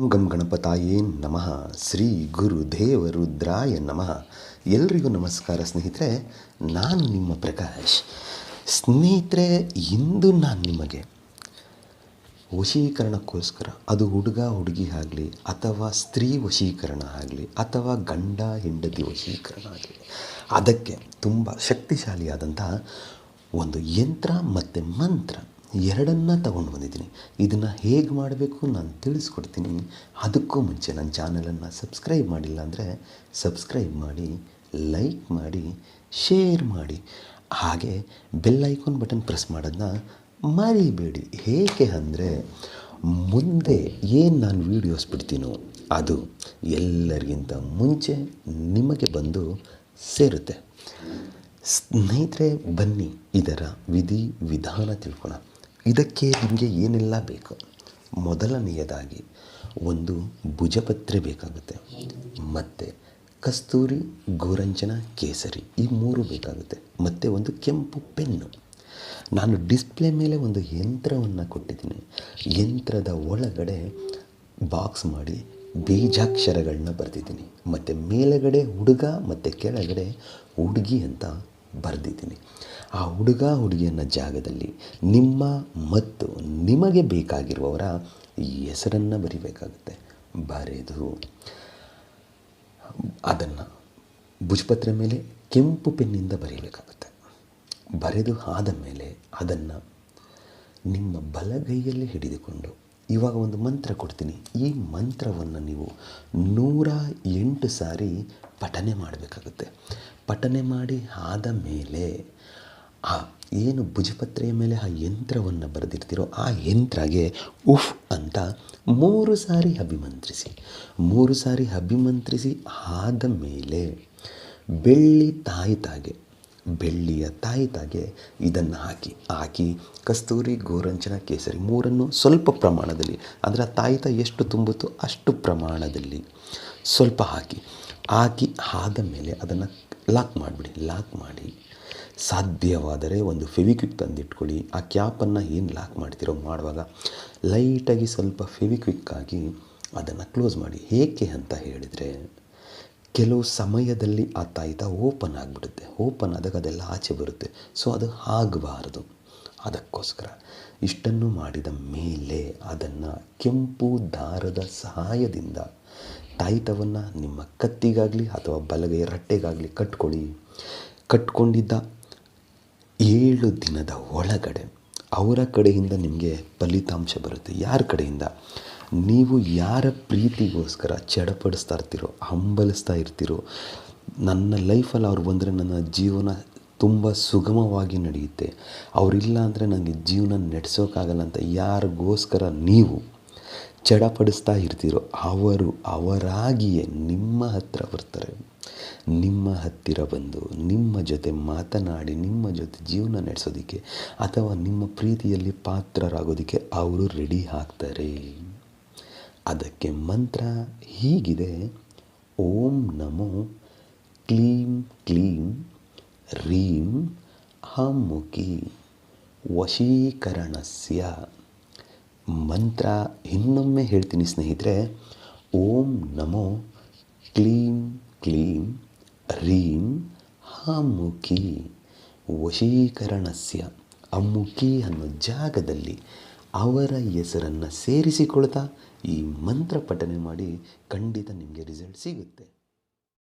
ಗಂ ಗಣಪತಾಯೇ ನಮಃ, ಶ್ರೀ ಗುರು ದೇವ ರುದ್ರಾಯ ನಮಃ. ಎಲ್ರಿಗೂ ನಮಸ್ಕಾರ ಸ್ನೇಹಿತರೆ, ನಾನು ನಿಮ್ಮ ಪ್ರಕಾಶ್. ಸ್ನೇಹಿತರೆ, ಇಂದು ನಾನು ನಿಮಗೆ ವಶೀಕರಣಕ್ಕೋಸ್ಕರ, ಅದು ಹುಡುಗ ಹುಡುಗಿ ಆಗಲಿ, ಅಥವಾ ಸ್ತ್ರೀ ವಶೀಕರಣ ಆಗಲಿ, ಅಥವಾ ಗಂಡ ಹೆಂಡತಿ ವಶೀಕರಣ ಆಗಲಿ, ಅದಕ್ಕೆ ತುಂಬ ಶಕ್ತಿಶಾಲಿಯಾದಂತಹ ಒಂದು ಯಂತ್ರ ಮತ್ತು ಮಂತ್ರ ಎರಡನ್ನ ತಗೊಂಡು ಬಂದಿದ್ದೀನಿ. ಇದನ್ನು ಹೇಗೆ ಮಾಡಬೇಕು ನಾನು ತಿಳಿಸ್ಕೊಡ್ತೀನಿ. ಅದಕ್ಕೂ ಮುಂಚೆ ನನ್ನ ಚಾನಲನ್ನು ಸಬ್ಸ್ಕ್ರೈಬ್ ಮಾಡಿಲ್ಲ ಅಂದರೆ ಸಬ್ಸ್ಕ್ರೈಬ್ ಮಾಡಿ, ಲೈಕ್ ಮಾಡಿ, ಶೇರ್ ಮಾಡಿ. ಹಾಗೆ ಬೆಲ್ ಐಕಾನ್ ಬಟನ್ ಪ್ರೆಸ್ ಮಾಡೋದನ್ನ ಮರಿಬೇಡಿ. ಏಕೆ ಅಂದರೆ ಮುಂದೆ ಏನು ನಾನು ವೀಡಿಯೋಸ್ ಬಿಡ್ತೀನೋ ಅದು ಎಲ್ಲರಿಗಿಂತ ಮುಂಚೆ ನಿಮಗೆ ಬಂದು ಸೇರುತ್ತೆ. ಸ್ನೇಹಿತರೆ, ಬನ್ನಿ, ಇದರ ವಿಧಿ ವಿಧಾನ ತಿಳ್ಕೊಳ್ಳೋಣ ಇದಕ್ಕೆ ನಿಮಗೆ ಏನೆಲ್ಲ ಬೇಕು? ಮೊದಲನೆಯದಾಗಿ ಒಂದು ಭುಜಪತ್ರೆ ಬೇಕಾಗುತ್ತೆ. ಮತ್ತು ಕಸ್ತೂರಿ ಗೋರಂಚನ ಕೇಸರಿ ಈ ಮೂರು ಬೇಕಾಗುತ್ತೆ. ಮತ್ತು ಒಂದು ಕೆಂಪು ಪೆನ್ನು. ನಾನು ಡಿಸ್ಪ್ಲೇ ಮೇಲೆ ಒಂದು ಯಂತ್ರವನ್ನು ಕೊಟ್ಟಿದ್ದೀನಿ. ಯಂತ್ರದ ಒಳಗಡೆ ಬಾಕ್ಸ್ ಮಾಡಿ ಬೀಜಾಕ್ಷರಗಳನ್ನ ಬರೆದಿದ್ದೀನಿ. ಮತ್ತು ಮೇಲುಗಡೆ ಹುಡುಗ, ಮತ್ತು ಕೆಳಗಡೆ ಹುಡುಗಿ ಅಂತ ಬರೆದಿದ್ದೀನಿ. ಆ ಹುಡುಗ ಹುಡುಗಿಯನ್ನ ಜಾಗದಲ್ಲಿ ನಿಮ್ಮ ಮತ್ತು ನಿಮಗೆ ಬೇಕಾಗಿರುವವರ ಹೆಸರನ್ನು ಬರಿಬೇಕಾಗುತ್ತೆ. ಬರೆದು. ಅದನ್ನು ಭುಜಪತ್ರೆ ಮೇಲೆ ಕೆಂಪು ಪೆನ್ನಿಂದ ಬರೀಬೇಕಾಗುತ್ತೆ. ಬರೆದು ಆದ ಮೇಲೆ ಅದನ್ನು ನಿಮ್ಮ ಬಲಗೈಯಲ್ಲಿ ಹಿಡಿದುಕೊಂಡು ಇವಾಗ ಒಂದು ಮಂತ್ರ ಕೊಡ್ತೀನಿ. ಈ ಮಂತ್ರವನ್ನು ನೀವು ನೂರ ಎಂಟು ಸಾರಿ ಪಠನೆ ಮಾಡಬೇಕಾಗುತ್ತೆ. ಪಠನೆ ಮಾಡಿ ಆದ ಮೇಲೆ ಆ ಏನು ಭುಜಪತ್ರೆಯ ಮೇಲೆ ಆ ಯಂತ್ರವನ್ನು ಬರೆದಿರ್ತೀರೋ ಆ ಯಂತ್ರಗೆ ಉಫ್ ಅಂತ ಮೂರು ಸಾರಿ ಅಭಿಮಂತ್ರಿಸಿ. ಮೂರು ಸಾರಿ ಅಭಿಮಂತ್ರಿಸಿ ಆದ ಮೇಲೆ ಬೆಳ್ಳಿ ತಾಯಿತಾಗೆ ಬೆಳ್ಳಿಯ ತಾಯಿತಾಗೆ ಇದನ್ನು ಹಾಕಿ ಹಾಕಿ ಕಸ್ತೂರಿ ಗೋರಂಚನ ಕೇಸರಿ ಮೂರನ್ನು ಸ್ವಲ್ಪ ಪ್ರಮಾಣದಲ್ಲಿ, ಅಂದರೆ ತಾಯಿತ ಎಷ್ಟು ತುಂಬುತ್ತೋ ಅಷ್ಟು ಪ್ರಮಾಣದಲ್ಲಿ ಸ್ವಲ್ಪ ಹಾಕಿ ಹಾಕಿ ಆದ ಮೇಲೆ ಅದನ್ನು ಲಾಕ್ ಮಾಡಿಬಿಡಿ, ಲಾಕ್ ಮಾಡಿ. ಸಾಧ್ಯವಾದರೆ ಒಂದು ಫೆವಿಕ್ವಿಕ್ ತಂದಿಟ್ಕೊಳ್ಳಿ. ಆ ಕ್ಯಾಪನ್ನು ಏನು ಲಾಕ್ ಮಾಡ್ತಿರೋ ಮಾಡುವಾಗ ಲೈಟಾಗಿ ಸ್ವಲ್ಪ ಫೆವಿಕ್ವಿಕ್ಕಾಗಿ ಅದನ್ನು ಕ್ಲೋಸ್ ಮಾಡಿ. ಏಕೆ ಅಂತ ಹೇಳಿದರೆ ಕೆಲವು ಸಮಯದಲ್ಲಿ ಆ ತಾಯಿತ ಓಪನ್ ಆಗಿಬಿಡುತ್ತೆ. ಓಪನ್ ಆದಾಗ ಅದೆಲ್ಲ ಆಚೆ ಬರುತ್ತೆ. ಸೊ ಅದು ಆಗಬಾರದು. ಅದಕ್ಕೋಸ್ಕರ ಇಷ್ಟನ್ನು ಮಾಡಿದ ಮೇಲೆ ಅದನ್ನು ಕೆಂಪು ದಾರದ ಸಹಾಯದಿಂದ ತಾಯಿತವನ್ನು ನಿಮ್ಮ ಕತ್ತಿಗಾಗಲಿ ಅಥವಾ ಬಲಗೈ ರಟ್ಟೆಗಾಗಲಿ ಕಟ್ಕೊಳ್ಳಿ. ಕಟ್ಕೊಂಡಿದ್ದ ಏಳು ದಿನದ ಒಳಗಡೆ ಅವರ ಕಡೆಯಿಂದ ನಿಮಗೆ ಫಲಿತಾಂಶ ಬರುತ್ತೆ. ಯಾರ ಕಡೆಯಿಂದ? ನೀವು ಯಾರ ಪ್ರೀತಿಗೋಸ್ಕರ ಚಡಪಡಿಸ್ತಾ ಇರ್ತೀರೋ ಹಂಬಲಿಸ್ತಾ ಇರ್ತೀರೋ ನನ್ನ ಲೈಫಲ್ಲಿ ಅವ್ರು ಬಂದರೆ ನನ್ನ ಜೀವನ ತುಂಬ ಸುಗಮವಾಗಿ ನಡೆಯುತ್ತೆ. ಅವರಿಲ್ಲ ಅಂದರೆ ನನಗೆ ಜೀವನ ನಡೆಸೋಕ್ಕಾಗಲ್ಲ ಅಂತ ಯಾರಿಗೋಸ್ಕರ ನೀವು ಚಡಪಡಿಸ್ತಾ ಇರ್ತೀರೋ ಅವರು ಅವರಾಗಿಯೇ ನಿಮ್ಮ ಹತ್ತಿರ ಬರ್ತಾರೆ. ನಿಮ್ಮ ಹತ್ತಿರ ಬಂದು, ನಿಮ್ಮ ಜೊತೆ ಮಾತನಾಡಿ, ನಿಮ್ಮ ಜೊತೆ ಜೀವನ ನಡೆಸೋದಕ್ಕೆ ಅಥವಾ ನಿಮ್ಮ ಪ್ರೀತಿಯಲ್ಲಿ ಪಾತ್ರರಾಗೋದಕ್ಕೆ ಅವರು ರೆಡಿ ಆಗ್ತಾರೆ. ಅದಕ್ಕೆ ಮಂತ್ರ ಹೀಗಿದೆ. ಓಂ ನಮೋ ಕ್ಲೀಂ ಕ್ಲೀಂ ರೀಂ ಹಮ್ಮುಖಿ ವಶೀಕರಣಸ್ಯ. ಮಂತ್ರ ಇನ್ನೊಮ್ಮೆ ಹೇಳ್ತೀನಿ ಸ್ನೇಹಿತರೆ, ಓಂ ನಮೋ ಕ್ಲೀಂ ಕ್ಲೀಂ ರೀಂ ಹಮ್ಮುಖಿ ವಶೀಕರಣಸ್ಯ. ಅಮುಖಿ ಅನ್ನೋ ಜಾಗದಲ್ಲಿ ಅವರ ಹೆಸರನ್ನು ಸೇರಿಸಿಕೊಳ್ತಾ ಈ ಮಂತ್ರ ಪಠನೆ ಮಾಡಿ ಖಂಡಿತ ನಿಮಗೆ ರಿಸಲ್ಟ್ ಸಿಗುತ್ತೆ.